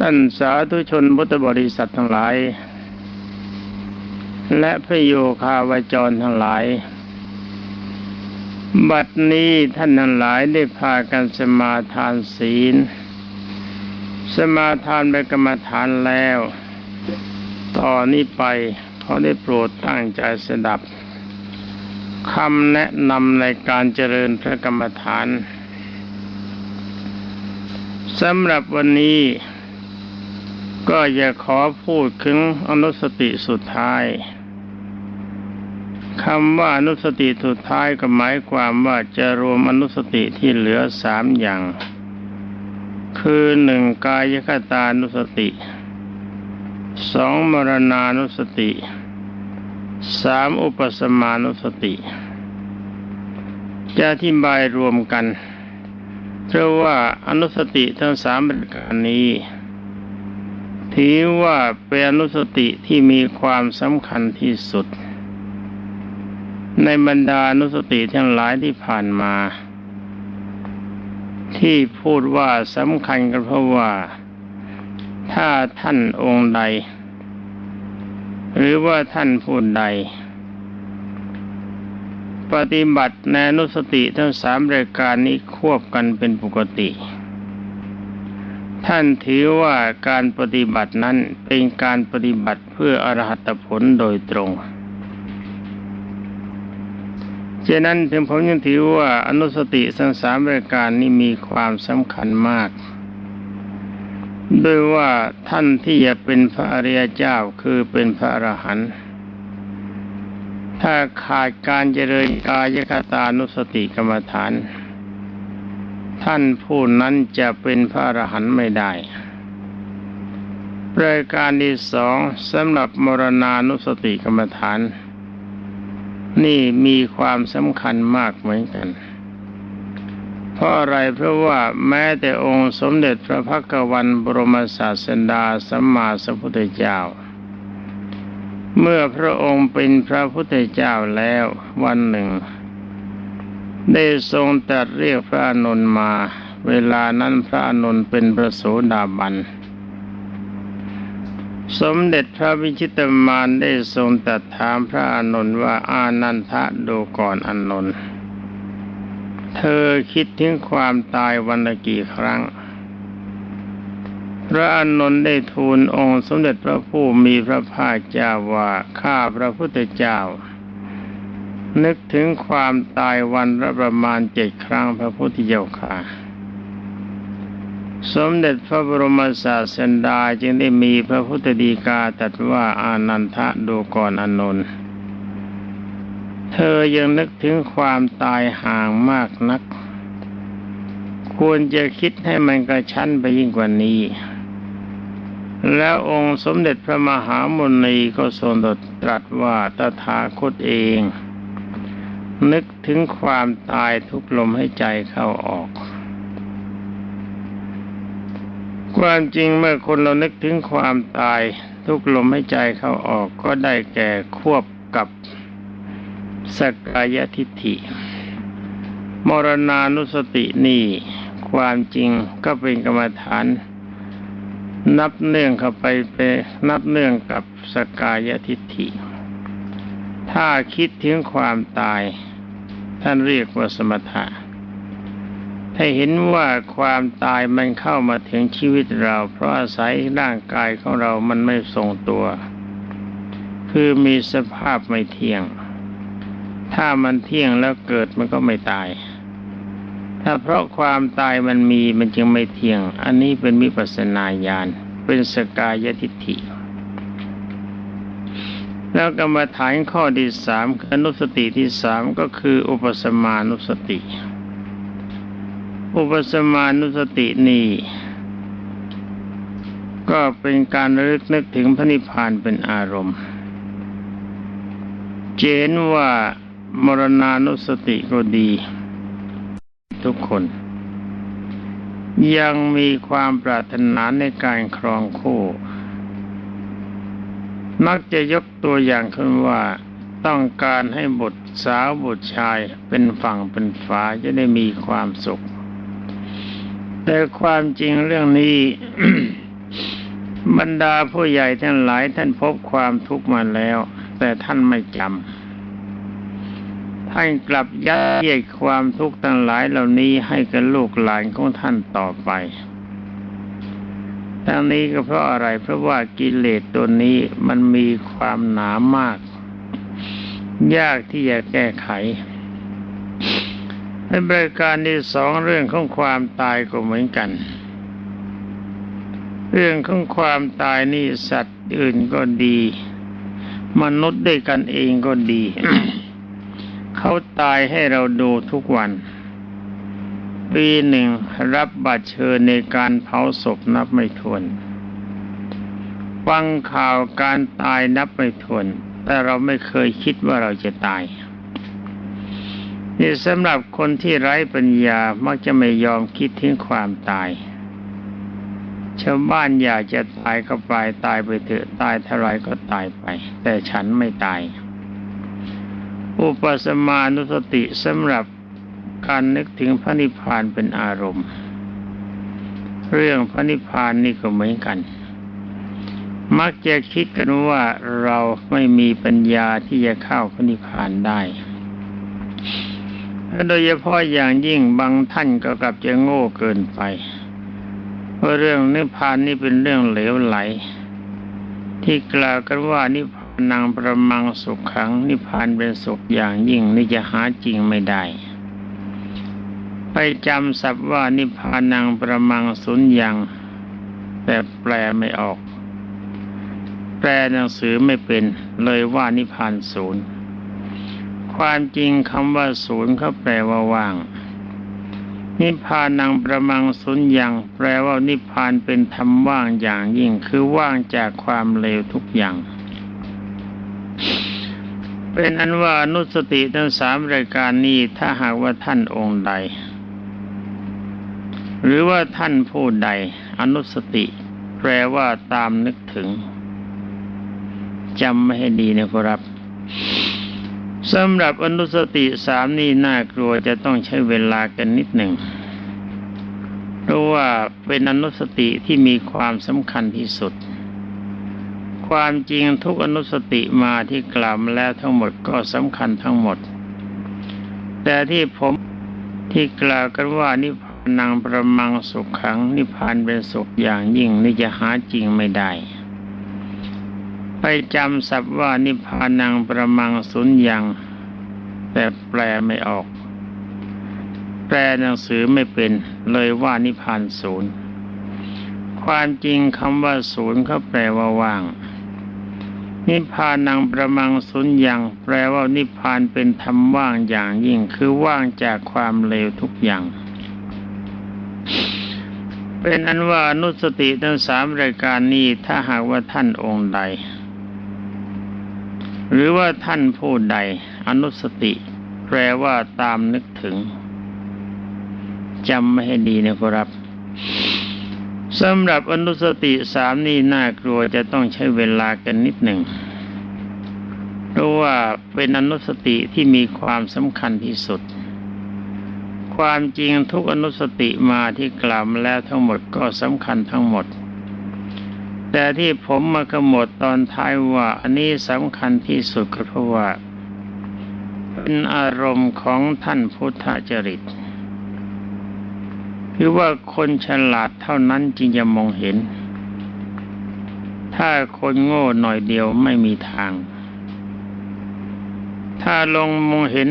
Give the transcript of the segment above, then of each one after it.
ท่านสาธุชนพุทธบริษัททั้งหลาย และพระโยคาวจรทั้งหลาย บัดนี้ท่านทั้งหลายได้พากันสมาทานศีล สมาทานไปกรรมฐานแล้ว ต่อนนี้ไปเขาได้โปรดตั้งใจสดับคำแนะนำในการเจริญพระกรรมฐานสำหรับวันนี้ ก็จะขอพูดถึงอนุสติสุดท้ายคำว่าอนุสติสุดท้ายก็หมายความว่าจะรวมอนุสติที่เหลือสามอย่าง คือหนึ่งกายคตานุสติสองมรณานุสติสามอุปสมานุสติ จะอธิบายรวมกันเพราะว่าอนุสติทั้งสามประการนี้ ถือว่าเป็นอนุสติที่มีความสำคัญที่สุด ในบรรดาอนุสติทั้งหลายที่ผ่านมา ที่พูดว่าสำคัญกันเพราะว่า ถ้าท่านองค์ใด หรือว่าท่านผู้ใด ปฏิบัติในนุสติทั้งสามรายการนี้ควบกันเป็นปกติ ท่านถือว่าการปฏิบัตินั้นเป็นการปฏิบัติเพื่ออรหัตผลโดยตรงฉะนั้นถึงผมยังถือว่าอนุสติสังสามรายการนี้มีความสำคัญมาก ด้วยว่าท่านที่จะเป็นพระอริยเจ้าคือเป็นพระอรหันต์ถ้าขาดการเจริญกายคตานุสติกรรมฐาน ท่านผู้นั้นจะเป็นพระอรหันต์ไม่ได้รายการที่สองสำหรับมรณานุสติกรรมฐาน นี่มีความสำคัญมากเหมือนกัน เพราะอะไรเพราะว่าแม้แต่องค์สมเด็จพระพักวันบรมศาสดาสัมมาสัมพุทธเจ้า เมื่อพระองค์เป็นพระพุทธเจ้าแล้ววันหนึ่ง ได้ทรงตรัสเรียกพระอนุนมา เวลานั้นพระอนุนเป็นพระโสดาบัน สมเด็จพระวิชิตมารได้ทรงตรัสถามพระอนุนว่าอานันทะดูก่อนอนุนเธอคิดถึงความตายวันละกี่ครั้ง พระอนุนได้ทูลองค์สมเด็จพระผู้มีพระภาคเจ้าว่าข้าพระพุทธเจ้า นึกถึงความตายวันละประมาณเจ็ดครั้งพระพุทธเจ้าค่ะ สมเด็จพระบรมศาสดาจึงได้มีพระพุทธดีกาตรัสว่าอานันทะดูก่อนอนนท์เธอยังนึกถึงความตายห่างมากนัก ควรจะคิดให้มันกระชั้นไปยิ่งกว่านี้ แล้วองค์สมเด็จพระมหามุนีก็ทรงตรัสว่าตถาคตเอง นึกถึงความตายทุกลมให้ใจเข้าออก ความจริงเมื่อคนเรานึกถึงความตายทุกลมให้ใจเข้าออกก็ได้แก่ควบกับสกายทิฏฐิ มรณานุสตินี่ความจริงก็เป็นกรรมฐาน นับเนื่องเข้าไปไปนับเนื่องกับสกายทิฏฐิ ถ้าคิดถึงความตาย ท่านเรียกว่าสมถะ ถ้าเห็นว่าความตายมันเข้ามาถึงชีวิตเรา เพราะอาศัยร่างกายของเรามันไม่ทรงตัว คือมีสภาพไม่เที่ยง ถ้ามันเที่ยงแล้วเกิดมันก็ไม่ตาย ถ้าเพราะความตายมันมีมันจึงไม่เที่ยง อันนี้เป็นมิปัสนาญาณ เป็นสกายทิฏฐิ แล้วกรรมฐานข้อที่สามคืออนุสติที่สามก็คืออุปสมานุสติ อุปสมานุสตินี้ก็เป็นการระลึกนึกถึงพระนิพพานเป็นอารมณ์ เจนว่ามรณานุสติก็ดี ทุกคน ยังมีความปรารถนาในการครองคู่ มักจะยกตัวอย่างขึ้นว่าต้องการให้บุตรสาวบุตรชายเป็นฝั่งเป็นฝาจะได้มีความสุข แต่ความจริงเรื่องนี้ บรรดาผู้ใหญ่ทั้งหลายท่านพบความทุกข์มาแล้ว แต่ท่านไม่จำท่านกลับยัดเยียดความทุกข์ทั้งหลายเหล่านี้ให้กับลูกหลานของท่านต่อไป ทั้งนี้ก็เพราะอะไรเพราะว่ากิเลสตัวนี้มันมีความหนามาก ยากที่จะแก้ไขในบริการที่สองเรื่องของความตายก็เหมือนกัน เรื่องของความตายนี่สัตว์อื่นก็ดี มนุษย์ด้วยกันเองก็ดี เขาตายให้เราดูทุกวัน ปีหนึ่งรับบัตรเชิญในการเผาศพนับไม่ถ้วน ฟังข่าวการตายนับไม่ถ้วน แต่เราไม่เคยคิดว่าเราจะตายนี่สำหรับคนที่ไร้ปัญญามักจะไม่ยอมคิดถึงความตายชาวบ้านอยากจะตายก็ไปตายไปเถอะตายเท่าไรก็ตายไป แต่ฉันไม่ตาย อุปสมานุสติสำหรับ การนึกถึงพระนิพพานเป็นอารมณ์ เรื่องพระนิพพานนี่ก็เหมือนกัน มักจะคิดกันว่าเราไม่มีปัญญาที่จะเข้าพระนิพพานได้โดยเฉพาะอย่างยิ่งบางท่านก็กลับจะโง่เกินไปเพราะเรื่องนิพพานนี่เป็นเรื่องเหลวไหล ที่กล่าวกันว่านิพพานังประมังสุขขังนิพพานเป็นสุขอย่างยิ่งนี่จะหาจริงไม่ได้ ไปจำศัพท์ว่านิพพานังประมังสุญญัง แต่แปลไม่ออก แปลหนังสือไม่เป็น เลยว่านิพพานศูนย์ ความจริงคำว่าศูนย์เขาแปลว่าว่าง นิพพานังประมังสุญญัง แปลว่านิพพานเป็นธรรมว่างอย่างยิ่ง คือว่างจากความเลวทุกอย่างเป็นอันว่านุสติทั้งสามรายการนี้ถ้าหากว่าท่านองค์ใด หรือว่าท่านผู้ใด อนุสติ แปลว่าตามนึกถึงจำไม่ให้ดีนะครับสำหรับอนุสติสามนี่น่ากลัวจะต้องใช้เวลากันนิดหนึ่งเพราะว่าเป็นอนุสติที่มีความสำคัญที่สุด ความจริงทุกอนุสติมาที่กล่าวมาแล้วทั้งหมดก็สำคัญทั้งหมด แต่ที่ผมที่กล่าวกันว่านิพ นังประมังสุขขังนิพพานเป็นสุขอย่างยิ่งนี่จะหาจริงไม่ได้ ไปจำศัพท์ว่านิพพานังประมังสุญญังแต่แปลไม่ออก แปลหนังสือไม่เป็นเลยว่านิพพานศูนย์ ความจริงคำว่าศูนย์เขาแปลว่าว่างนิพพานังประมังสุญญังแปลว่านิพพานเป็นธรรมว่างอย่างยิ่งคือว่างจากความเลวทุกอย่าง เป็นอันว่านุสติทั้งสามรายการนี้ถ้าหากว่าท่านองค์ใด หรือว่าท่านผู้ใด อนุสติ แปลว่าตามนึกถึงจำไม่ให้ดีนะครับสำหรับอนุสติสามนี่น่ากลัวจะต้องใช้เวลากันนิดหนึ่งเพราะว่าเป็นอนุสติที่มีความสำคัญที่สุด ความจริงทุกอนุสติมาที่กล่าวมาแล้วทั้งหมดก็สำคัญทั้งหมด แต่ที่ผมมาขมวดตอนท้ายว่าอันนี้สำคัญที่สุดก็เพราะว่า เป็นอารมณ์ของท่านพุทธจริตคือว่าคนฉลาดเท่านั้นจึงจะมองเห็น ถ้าคนโง่หน่อยเดียวไม่มีทาง ถ้าลงมองเห็น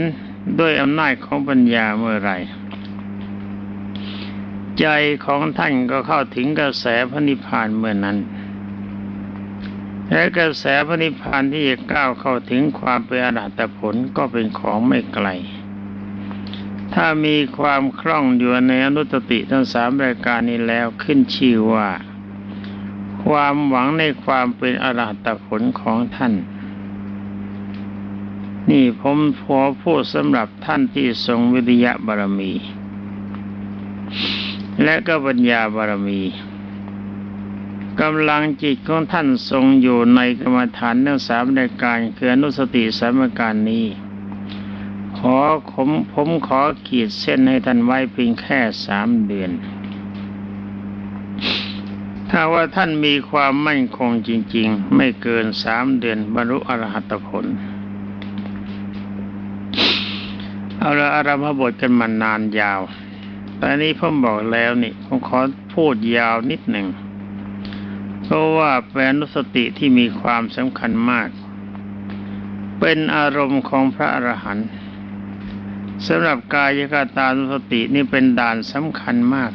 ด้วยอำนาจของปัญญาเมื่อไร ใจของท่านก็เข้าถึงกระแสพระนิพพานเมื่อนั้นและกระแสพระนิพพานที่จะก้าวเข้าถึงความเป็นอรหัตผลก็เป็นของไม่ไกล ถ้ามีความคล่องอยู่ในอนุตติทั้งสามรายการนี้แล้วขึ้นชื่อว่า ความหวังในความเป็นอรหัตผลของท่าน นี่ผมพอพูดสำหรับท่านที่ทรงวิทยาบารมี และก็ปัญญาบารมีกำลังจิตของท่านทรงอยู่ในกรรมฐานทั้งสามรายการคืออนุสติสามการนี้ ขอผมผมขอขีดเส้นให้ท่านไว้เพียงแค่สามเดือน ถ้าว่าท่านมีความมั่นคงจริง ๆ ไม่เกินสามเดือนบรรลุอรหัตผล เอาละอารมบทกันมานานยาว ตอนนี้ผมบอกแล้วนี่ผมขอพูดยาวนิดหนึ่ง เพราะว่าเป็นอนุสติที่มีความสำคัญมาก เป็นอารมณ์ของพระอรหันต์สำหรับกายกตานุสตินี่เป็นด่านสำคัญมาก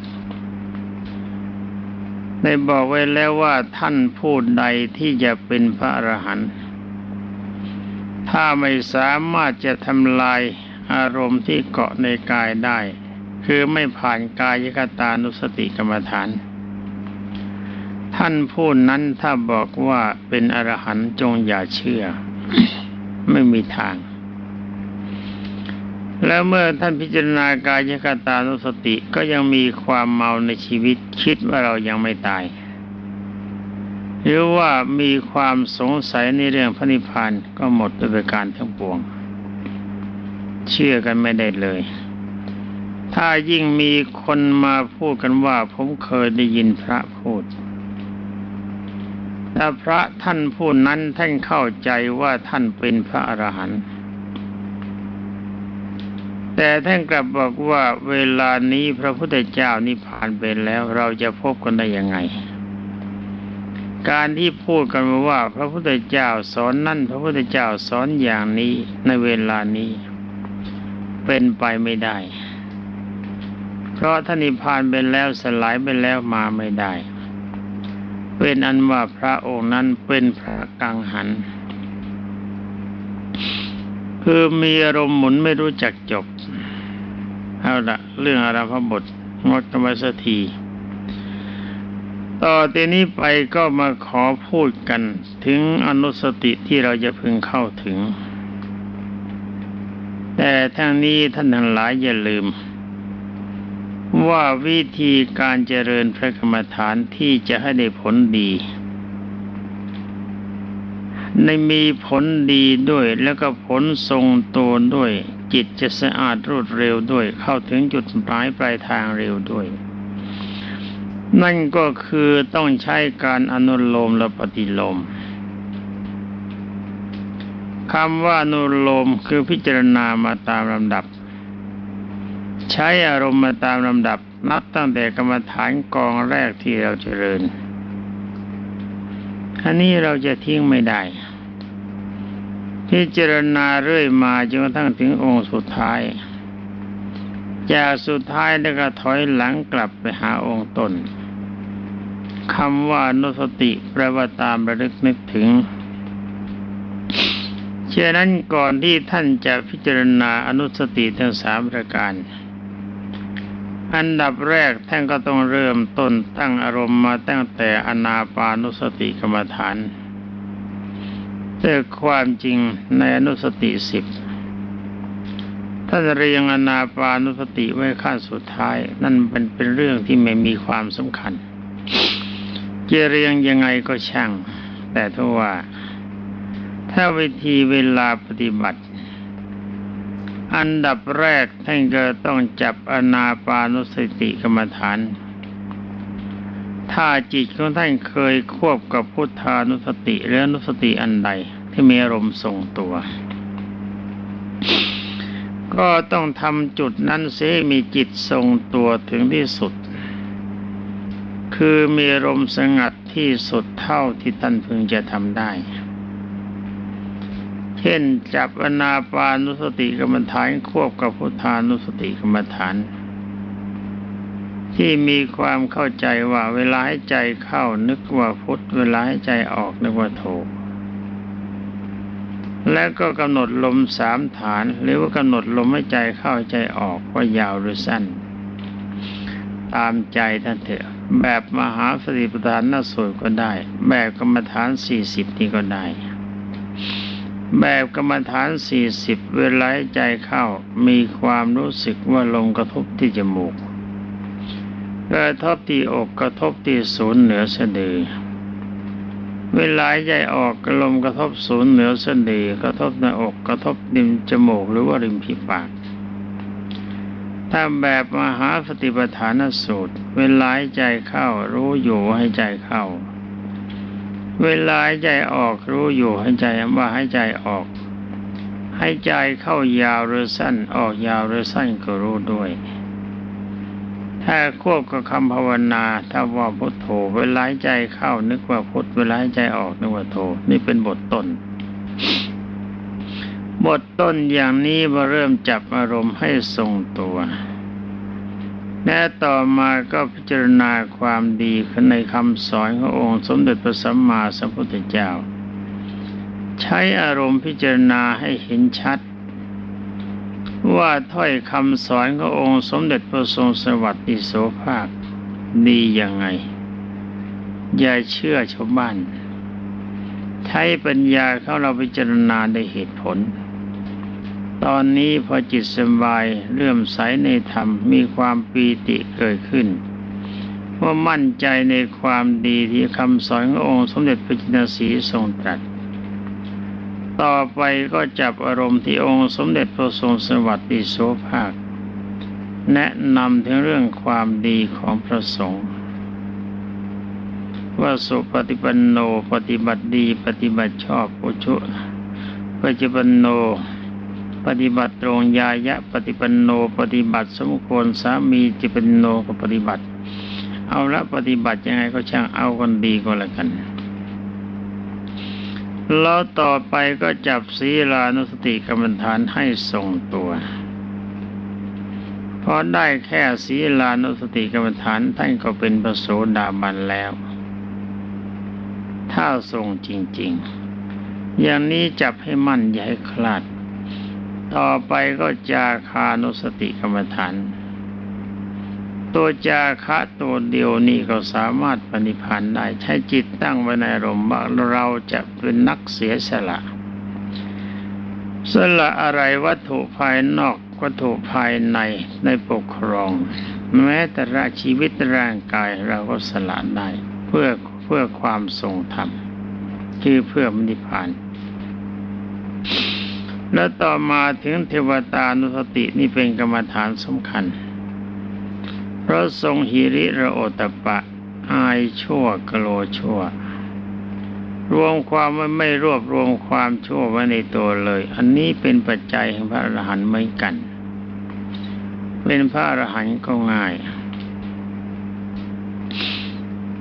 ได้บอกไว้แล้วว่าท่านผู้ใดที่จะเป็นพระอรหันต์ถ้าไม่สามารถจะทำลายอารมณ์ที่เกาะในกายได้ คือไม่ผ่านกายกตานุสติกรรมฐาน ท่านผู้นั้นถ้าบอกว่าเป็นอรหันต์จงอย่าเชื่อ ไม่มีทาง แล้วเมื่อท่านพิจารณากายกตานุสติก็ยังมีความเมาในชีวิตคิดว่าเรายังไม่ตาย หรือว่ามีความสงสัยในเรื่องพระนิพพานก็หมดโดยการทั้งปวง เชื่อกันไม่ได้เลย ถ้ายิ่งมีคนมาพูดกันว่า ผมเคยได้ยินพระพูดถ้าพระท่านผู้นั้นท่านเข้าใจว่าท่านเป็นพระอรหันต์แต่ท่านกลับบอกว่าเวลานี้พระพุทธเจ้านิพพานไปแล้ว เราจะพบกันได้ยังไง การที่พูดกันมาว่า พระพุทธเจ้าสอนนั่นพระพุทธเจ้าสอนอย่างนี้ในเวลานี้ เป็นไปไม่ได้ เพราะท่านิพพานไปแล้วสลายไปแล้วมาไม่ได้ เป็นอันว่าพระองค์นั้นเป็นพระกังหัน คือมีอารมณ์หมุนไม่รู้จักจบ เอาละเรื่องอาราพบทงดกันไว้สักทีต่อทีนี้ไปก็มาขอพูดกันถึงอนุสติที่เราจะพึงเข้าถึง แต่ทั้งนี้ท่านทั้งหลายอย่าลืม ว่าวิธีการเจริญพระกรรมฐานที่จะให้ได้ผลดี ในมีผลดีด้วยแล้วก็ผลทรงตัวด้วย จิตจะสะอาดรวดเร็วด้วย เข้าถึงจุดหมายปลายทางเร็วด้วย นั่นก็คือต้องใช้การอนุโลมและปฏิโลมคำว่าอนุโลมคือพิจารณามาตามลำดับ ใช้อารมณ์มาตามลำดับนับตั้งแต่กรรมฐานกองแรกที่เราเจริญอันนี้เราจะทิ้งไม่ได้ พิจารณาเรื่อยมาจนกระทั่งถึงองค์สุดท้าย จากสุดท้ายแล้วก็ถอยหลังกลับไปหาองค์ตนคำว่านุสติแปลว่าตามระลึกนึกถึงเช่นนั้นก่อนที่ท่านจะพิจารณาอนุสติทั้งสามประการ อันดับแรกท่านก็ต้องเริ่มต้นตั้งอารมณ์มาตั้งแต่อนาปานุสติกรรมฐานแต่ความจริงในอนุสติสิบท่าเรียงอนาปานุสติไว้ขั้นสุดท้าย นั่นเป็นเป็นเรื่องที่ไม่มีความสำคัญจะเรียงยังไงก็ช่าง แต่ถ้าว่า ถ้าวิธีเวลาปฏิบัติ อันดับแรกท่านก็ต้องจับอนาปานุสติกรรมฐาน ถ้าจิตของท่านเคยควบกับพุทธานุสติหรือนุสติอันใดที่มีอารมณ์ทรงตัว ก็ต้องทำจุดนั้นเสมีจิตทรงตัวถึงที่สุด คือมีอารมณ์สงัดที่สุดเท่าที่ท่านพึงจะทำได้ เช่นจับอนาปานุสติกรรมฐานควบกับพุทธานุสติกรรมฐาน ที่มีความเข้าใจว่าเวลาให้ใจเข้านึกว่าพุทธเวลาให้ใจออกนึกว่าโทและก็กำหนดลมสามฐาน หรือว่ากำหนดลมให้ใจเข้าใจออกว่ายาวหรือสั้น ตามใจท่านเถอะ แบบมหาสติปัฏฐานน่าสวยก็ได้ แบบกรรมฐานสี่สิบนี่ก็ได้ แบบกรรมฐานสี่สิบเวลาให้ใจเข้ามีความรู้สึกว่าลมกระทบที่จมูกกระทบที่อกกระทบที่ศูนย์เหนือสะดือ เวลาใจออกลมกระทบศูนย์เหนือสะดือกระทบหน้าอกกระทบริมจมูกหรือว่าริมฝีปากถ้าแบบมหาสติปัฏฐานสูตร เวลาใจเข้ารู้อยู่ให้ใจเข้า เวลาให้ใจออกรู้อยู่ให้ใจว่าให้ใจออก ให้ใจเข้ายาวหรือสั้นออกยาวหรือสั้นก็รู้ด้วย ถ้าควบกับคำภาวนาถ้าว่าพุทโธเวลาให้ใจเข้านึกว่าพุทเวลาใจออกนึกว่าโธนี่เป็นบทต้น บทต้นอย่างนี้มาเริ่มจับอารมณ์ให้ทรงตัว และต่อมาก็พิจารณาความดีในคำสอนขององค์สมเด็จพระสัมมาสัมพุทธเจ้า ใช้อารมณ์พิจารณาให้เห็นชัด ว่าถ้อยคำสอนขององค์สมเด็จพระทรงสวัสดิโสภาคดียังไง อย่าเชื่อชาวบ้าน ใช้ปัญญาเข้าเราพิจารณาได้เหตุผล ตอนนี้พอจิตสบายเลื่มใสในธรรมมีความปีติเกิดขึ้นว่ามั่นใจในความดีที่คำสอนขององค์สมเด็จพระจินสีทรงตรัส ต่อไปก็จับอารมณ์ที่องค์สมเด็จพระทรงสวัสดิโสภาค แนะนำถึงเรื่องความดีของพระสงฆ์ว่าสุปฏิปันโนปฏิบัติดีปฏิบัติชอบอุชุปฏิปันโน ปฏิบัติตรงยายะปฏิปันโนปฏิบัติสมควรสามีจิปันโนก็ปฏิบัติ เอาละปฏิบัติยังไงก็ช่างเอาคนดีก็แล้วกันแล้วต่อไปก็จับศีลานุสติกรรมฐานให้ทรงตัวพอได้แค่ศีลานุสติกรรมฐานท่านก็เป็นประโสดาบันแล้ว ถ้าทรงจริง ๆ อย่างนี้จับให้มั่นอย่าให้คลาด ต่อไปก็จาคานุสติกรรมฐาน ตัวจาคะตัวเดียวนี่ก็สามารถปฏิพันธ์ได้ ใช้จิตตั้งไว้ในอารมว่าเราจะเป็นนักเสียสละ สละอะไรวัตถุภายนอกวัตถุภายในในปกครอง แม้แต่ละชีวิตร่างกายเราก็สละได้ เพื่อเพื่อความทรงธรรม คือเพื่อมนิพพาน แล้วต่อมาถึงเทวตานุสตินี่เป็นกรรมฐานสำคัญ เพราะทรงหิริระโอตปะ อายชั่วกโลชั่ว รวมความว่าไม่รวบรวมความชั่วไว้ในตัวเลย อันนี้เป็นปัจจัยแห่งพระอรหันต์เหมือนกัน เป็นพระอรหันต์ก็ง่าย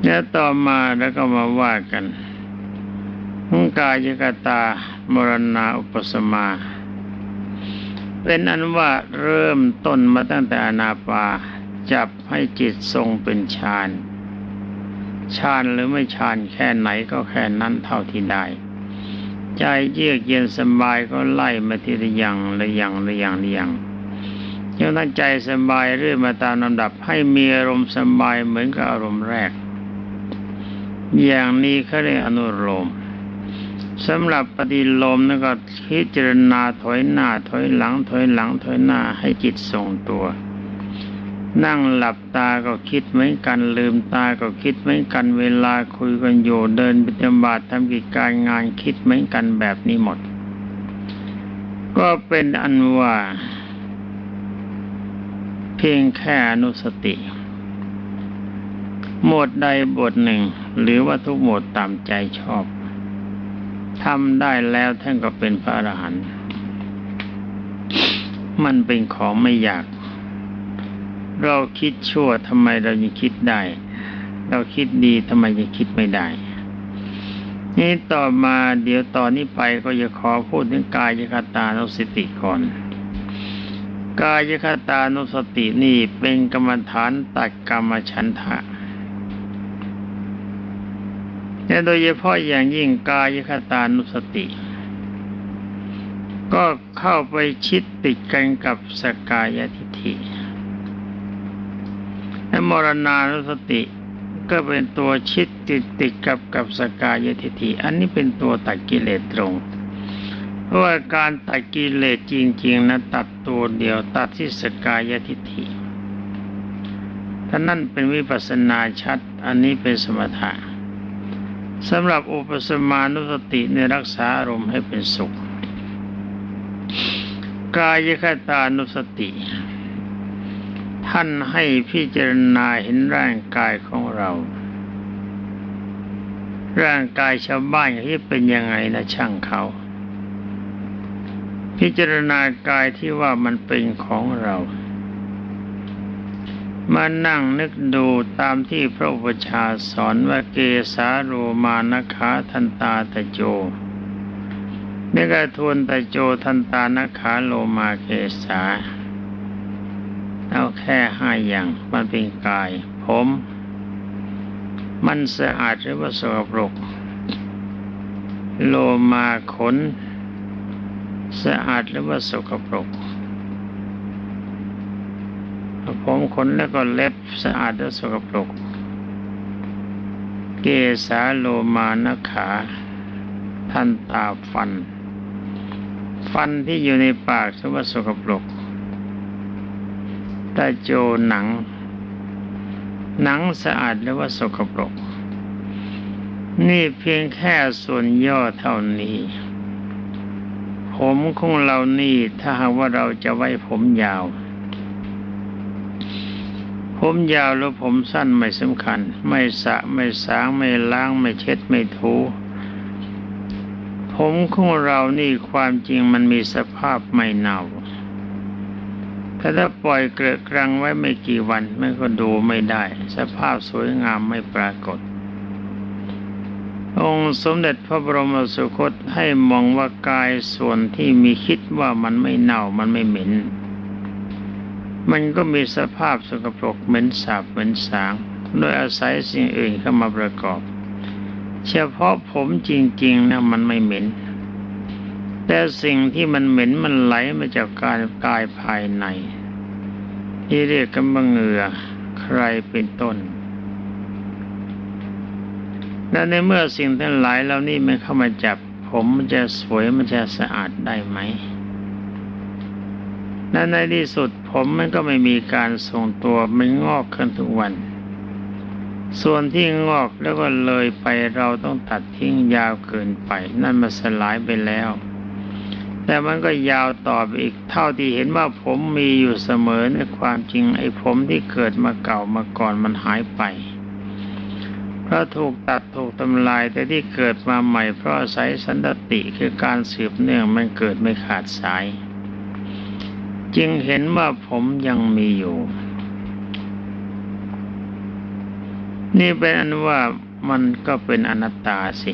แล้วต่อมาแล้วก็มาว่ากัน หุกายกตามรณาอุปสมา เป็นอันว่าเริ่มต้นมาตั้งแต่อนาปาจับให้จิตทรงเป็นฌานฌานหรือไม่ฌานแค่ไหนก็แค่นั้นเท่าที่ได้ ใจเยือกเย็นสบายก็ไล่มาทีละอย่างละอย่างละอย่างละอย่างจนตั้งใจสบายเรื่อยมาตามลำดับให้มีอารมณ์สบายเหมือนกับอารมณ์แรก อย่างนี้เขาเรียกอนุโลม สำหรับปฏิโลมนั่นก็พิจารณาถอยหน้า ถอยหลัง ถอยหลัง ถอยหน้าให้จิตทรงตัว นั่งหลับตาก็คิดเหมือนกันลืมตาก็คิดเหมือนกันเวลาคุยกันอยู่เดินบิบาตทำกิจการงานคิดเหมือนกันแบบนี้หมด ก็เป็นอันว่า เพียงแค่อนุสติ หมวดใดบทหนึ่ง หรือว่าทุกหมวดตามใจชอบ ทำได้แล้วท่านก็เป็นพระอรหันต์มันเป็นของไม่ยาก เราคิดชั่วทำไมเรายังคิดได้ เราคิดดีทำไมยังคิดไม่ได้ นี่ต่อมาเดี๋ยวตอนนี้ไปก็จะขอพูดถึงกายคตานุสติก่อนกายคตานุสตินี่เป็นกรรมฐานตัดกรรมฉันทะ และโดยเฉพาะอย่างยิ่งกายคตานุสติ ก็เข้าไปชิดติดกันกับสกายทิฏฐิและมรณานุสติก็เป็นตัวชิดติดติดกับกับสกายทิฏฐิอันนี้เป็นตัวตัดกิเลสตรง เพราะว่าการตัดกิเลสจริง ๆนะตัดตัวเดียวตัดที่สกายทิฏฐิท่านั่นเป็นวิปัสสนาชัด อันนี้เป็นสมถะ สำหรับอุปสมานุสติในรักษาอารมณ์ให้เป็นสุข กายคตานุสติ ท่านให้พิจารณาเห็นร่างกายของเรา ร่างกายชาวบ้านที่เป็นยังไงนะช่างเขา พิจารณากายที่ว่ามันเป็นของเรา มานั่งนึกดูตามที่พระอุปชาสอนว่าเกสาโรมานขาทันตาตะโจนี่ก็ทวนตะโจทันตานขาโลมาเกสา เอาแค่ห้าอย่างมันเป็นกาย ผม มันสะอาดหรือว่าสกปรก โลมาขน สะอาดหรือว่าสกปรก ผมขนแล้วก็เล็บสะอาดหรือสกปรก เกสาโลมานขาทันตาฟัน ฟันที่อยู่ในปากหรือว่าสกปรกตาโจหนัง หนังสะอาดหรือว่าสกปรก นี่เพียงแค่ส่วนย่อเท่านี้ ผมของเรานี่ถ้าหากว่าเราจะไว้ผมยาว ผมยาวหรือผมสั้นไม่สำคัญ ไม่สะไม่สางไม่ล้างไม่เช็ดไม่ถู ผมของเรานี่ความจริงมันมีสภาพไม่เน่าแต่ถ้าปล่อยเกลือกรังไว้ไม่กี่วันมันก็ดูไม่ได้ สภาพสวยงามไม่ปรากฏ องค์สมเด็จพระบรมสุคตให้มองว่ากายส่วนที่มีคิดว่ามันไม่เน่ามันไม่เหม็น มันก็มีสภาพสกปรกเหม็นสาบเหม็นสาง โดยอาศัยสิ่งอื่นเข้ามาประกอบ เฉพาะผมจริงๆนะมันไม่เหม็น แต่สิ่งที่มันเหม็นมันไหลมาจากกายกายภายในที่เรียกกันว่าเหงื่อใครเป็นต้นและในเมื่อสิ่งทั้งหลายเหล่านี้มันเข้ามาจับผมมันจะสวยมันจะสะอาดได้ไหม และในที่สุดผมมันก็ไม่มีการทรงตัวมันงอกขึ้นทุกวัน ส่วนที่งอกแล้วก็เลยไปเราต้องตัดทิ้งยาวเกินไป นั่นมันสลายไปแล้ว แต่มันก็ยาวต่อไปอีกเท่าที่เห็นว่าผมมีอยู่เสมอในความจริงไอ้ผมที่เกิดมาเก่ามาก่อนมันหายไปเพราะถูกตัดถูกทำลายแต่ที่เกิดมาใหม่เพราะอาศัยสันติคือการสืบเนื่องมันเกิดไม่ขาดสาย จึงเห็นว่าผมยังมีอยู่ นี่เป็นอันว่ามันก็เป็นอนัตตาสิ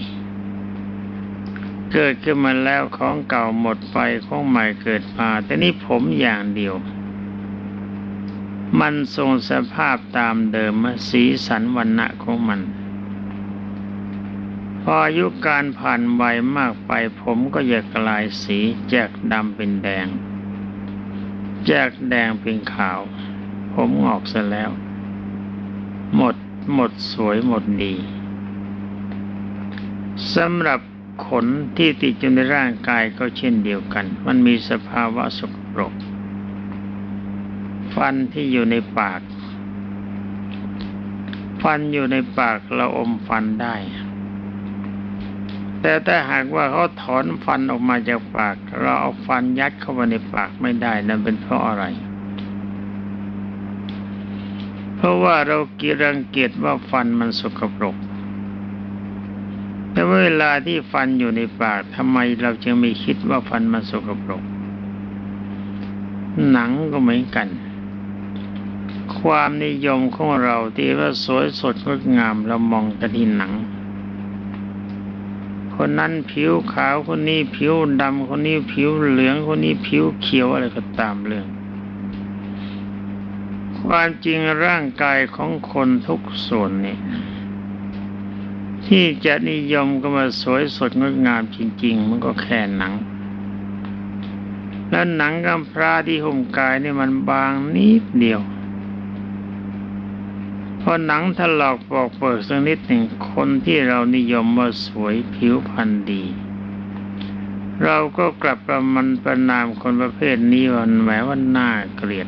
เกิดขึ้นมาแล้วของเก่าหมดไปของใหม่เกิดมาแต่นี่ผมอย่างเดียว มันทรงสภาพตามเดิมสีสันวันณะของมัน พออายุการผ่านไปมากไปผมก็จะกลายสีจากดำเป็นแดง จากแดงเป็นขาว ผมงอกซะแล้ว หมดหมดสวยหมดดีสำหรับขนที่ติดอยู่ในร่างกายก็เช่นเดียวกัน มันมีสภาวะสกปรก ฟันที่อยู่ในปาก ฟันอยู่ในปากเราอมฟันได้ แต่ถ้าหากว่าเขาถอนฟันออกมาจากปาก เราเอาฟันยัดเข้าไปในปากไม่ได้นั่นเป็นเพราะอะไร เพราะว่าเรากีรังเกียจว่าฟันมันสกปรกแต่เวลาที่ฟันอยู่ในปากทำไมเราจึงไม่คิดว่าฟันมันสกปรก หนังก็เหมือนกัน ความนิยมของเราที่ว่าสวยสดงดงามเรามองแต่ที่หนัง คนนั้นผิวขาวคนนี้ผิวดำคนนี้ผิวเหลืองคนนี้ผิวเขียวอะไรก็ตามเรื่อง ความจริงร่างกายของคนทุกส่วนนี่ที่จะนิยมก็มาสวยสดงดงามจริง ๆ มันก็แค่หนัง แล้วหนังกำพร้าที่ห่มกายนี่มันบางนิดเดียว พอหนังถลอกปอกเปิดสักนิดหนึ่งคนที่เรานิยมว่าสวยผิวพรรณดี เราก็กลับประมันประนามคนประเภทนี้วันแหมว่าน่าเกลียด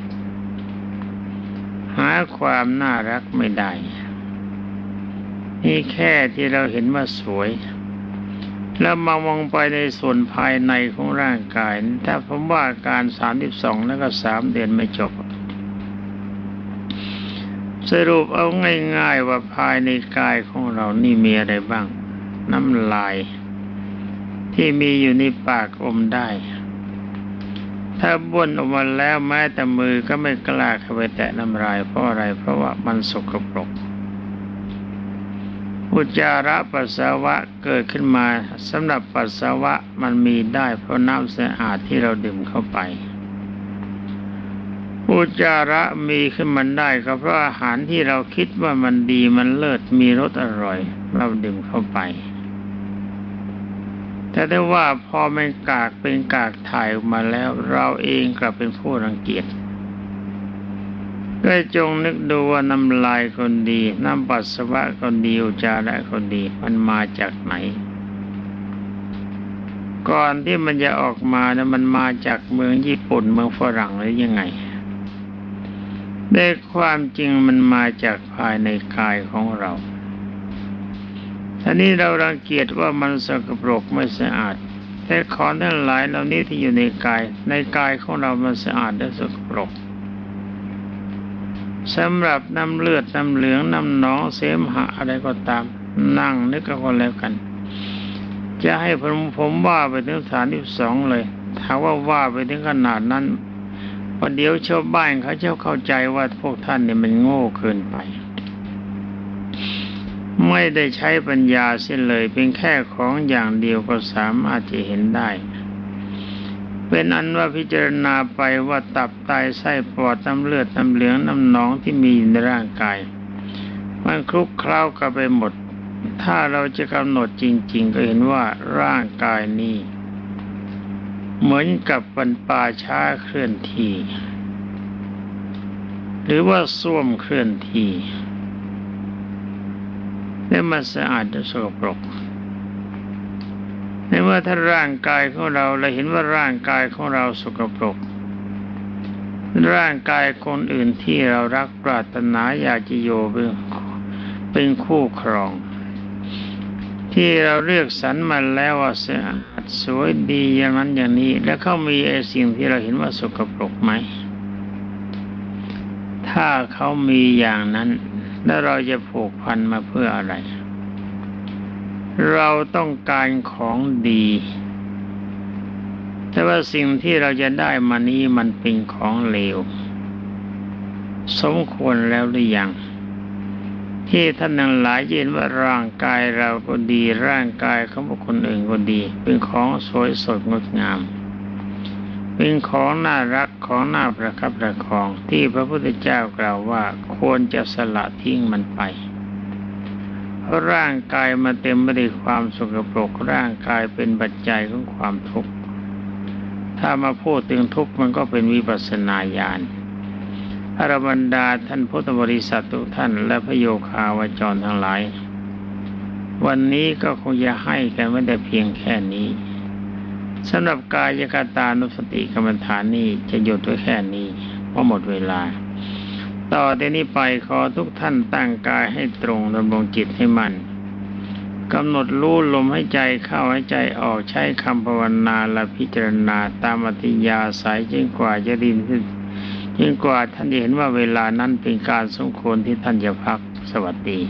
หาความน่ารักไม่ได้ นี่แค่ที่เราเห็นว่าสวยแล้วมามองไปในส่วนภายในของร่างกาย ถ้าผมว่าการสามสิบสองแล้วก็สามเดือนไม่จบ สรุปเอาง่าย ๆ ว่าภายในกายของเรานี่มีอะไรบ้าง น้ำลาย ที่มีอยู่ในปากอมได้ ถ้าบ้วนออกมาแล้วแม้แต่มือก็ไม่กล้าเข้าไปแตะน้ำลายเพราะอะไร เพราะว่ามันสกปรกอุจจาระปัสสาวะเกิดขึ้นมาสำหรับปัสสาวะมันมีได้เพราะน้ำสะอาดที่เราดื่มเข้าไป อุจจาระมีขึ้นมันได้ก็เพราะอาหารที่เราคิดว่ามันดีมันเลิศมีรสอร่อย เราดื่มเข้าไปแต่ได้ว่าพอมันกากเป็นกากถ่ายออกมาแล้ว เราเองกลับเป็นผู้รังเกียจก็จงนึกดูว่าน้ำลายคนดี น้ำปัสสาวะคนดีอุจาระคนดีมันมาจากไหน ก่อนที่มันจะออกมาเนะมันมาจากเมืองญี่ปุ่นเมืองฝรั่งหรือยังไง ในความจริงมันมาจากภายในกายของเราท่านี้เรารังเกียจว่ามันสกปรกไม่สะอาด แต่ของทั้งหลายเหล่านี้ที่อยู่ในกาย ในกายของเรามันสะอาดและสกปรกสำหรับน้ำเลือดน้ำเหลืองน้ำหนองเสมหะอะไรก็ตาม นั่งนึกกันแล้วกัน จะให้ผมผมว่าไปถึงฐานที่สองเลยถ้าว่าว่าไปถึงขนาดนั้น พอเดี๋ยวชาวบ้านเขาจะเข้าใจว่าพวกท่านเนี่ยมันโง่เกินไป ไม่ได้ใช้ปัญญาเสียเลยเพียงแค่ของอย่างเดียวก็สามารถจะเห็นได้ เป็นอันว่าพิจารณาไปว่าตับไตไส้ปอดน้ำเลือดน้ำเหลืองน้ำหนองที่มีในร่างกาย มันคลุกเคล้ากันไปหมด ถ้าเราจะกำหนดจริง ๆ ก็เห็นว่าร่างกายนี้ เหมือนกับเป็นป่าช้าเคลื่อนที่ หรือว่าส้วมเคลื่อนที่และมันสะอาดและสกปรกในเมื่อถ้าร่างกายของเราเราเห็นว่าร่างกายของเราสกปรก ร่างกายคนอื่นที่เรารักปรารถนาอยากจะโยเป็นเป็นคู่ครอง ที่เราเลือกสรรมาแล้วว่าสะอาดสวยดีอย่างนั้นอย่างนี้ แล้วเขามีไอ้สิ่งที่เราเห็นว่าสกปรกไหม ถ้าเขามีอย่างนั้น แล้วเราจะผูกพันมาเพื่ออะไร เราต้องการของดี แต่ว่าสิ่งที่เราจะได้มานี้มันเป็นของเลว สมควรแล้วหรือยัง ที่ท่านทั้งหลายเห็นว่าร่างกายเราก็ดีร่างกายของบุคคลอื่นก็ดี เป็นของสวยสดงดงาม เป็นของน่ารักของน่าประคับประคอง ที่พระพุทธเจ้ากล่าวว่าควรจะสละทิ้งมันไปเพราะร่างกายมาเต็มไปด้วยความสกปรกร่างกายเป็นปัจจัยของความทุกข์ถ้ามาพูดถึงทุกข์มันก็เป็นวิปัสสนาญาณ อรบรรดาท่านพุทธบริษัททุกท่านและพระโยคาวจรทั้งหลาย วันนี้ก็คงจะให้กันไม่ได้เพียงแค่นี้สำหรับกายกตานุสติกรรมฐานนี้จะหยุดไว้แค่นี้เพราะหมดเวลา ต่อแต่นี้ไปขอทุกท่านตั้งกายให้ตรงดำรงจิตให้มันกำหนดรู้ลมให้ใจเข้าให้ใจออกใช้คำภาวนาและพิจารณาตามอธิยาสายยิ่งกว่าจะดินขึ้น ยิ่งกว่าท่านเห็นว่าเวลานั้นเป็นการสมควรที่ท่านจะพักสวัสดี